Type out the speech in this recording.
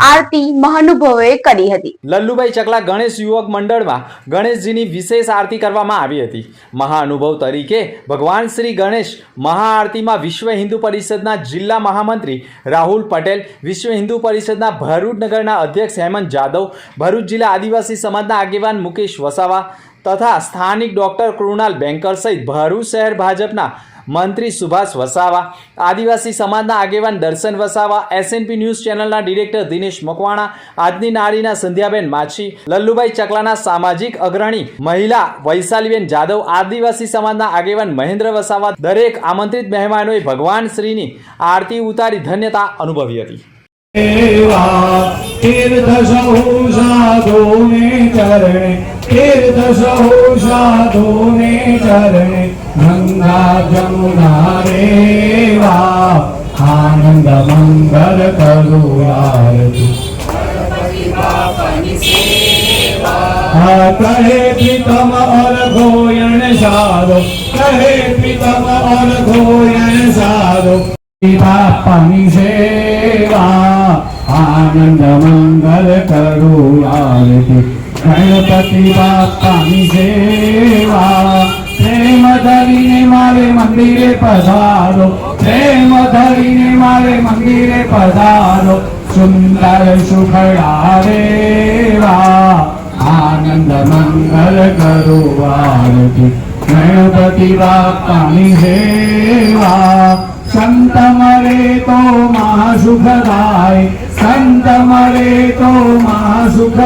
આરતી મહાનુભાવોએ કરી હતી. વિશેષ આરતી કરવામાં આવી હતી. મહાનુભવ તરીકે ભગવાન શ્રી ગણેશ મહાઆરતીમાં વિશ્વ હિન્દુ પરિષદના જિલ્લા મહામંત્રી રાહુલ પટેલ, વિશ્વ હિન્દુ પરિષદના ભરૂચ નગરના અધ્યક્ષ હેમંત જાદવ, ભરૂચ જિલ્લા આદિવાસી સમાજના આગેવાન મુકેશ વસાવા તથા સ્થાનિક ડોક્ટર કૃણાલ બેંકર સહિત ભરૂચ શહેર ભાજપના મંત્રી સુભાષ વસાવા, આદિવાસી સમાજના આગેવાન દર્શન વસાવા એસએનપી ન્યૂઝ ચેનલના ડિરેક્ટર દિનેશ મકવાણા, આજની નારીના સંધ્યાબેન માછી, લલ્લુભાઈ ચકલાના સામાજિક અગ્રણી મહિલા વૈશાલીબેન જાદવ, આદિવાસી સમાજના આગેવાન મહેન્દ્ર વસાવા, દરેક આમંત્રિત મહેમાનોએ ભગવાન શ્રીની આરતી ઉતારી ધન્યતા અનુભવી હતી. તીર્થ સહુ સાધુને ચરણે તીર્થ સહુ સાધુને ચરણે, ગંગા જમુના રેવા, આનંદ મંગલ કરુણારતી કહે પ્રીતમ અરઘોયણ સાધો, કહે પ્રીતમ અરઘોયણ સાધો. બાપાની સેવા આનંદ ગણપતિ બાપાની સેવા પ્રેમ ધરીને મારે મંદિરે પધારો પ્રેમ ધરીને મારે મંદિરે પધારો સુંદર સુખડારેવા આનંદ મંગલ કરુણારતી ગણપતિ બાપાની સેવા સંત મરે તો મહાસુખદાય સંત મરે તો મહાસુખ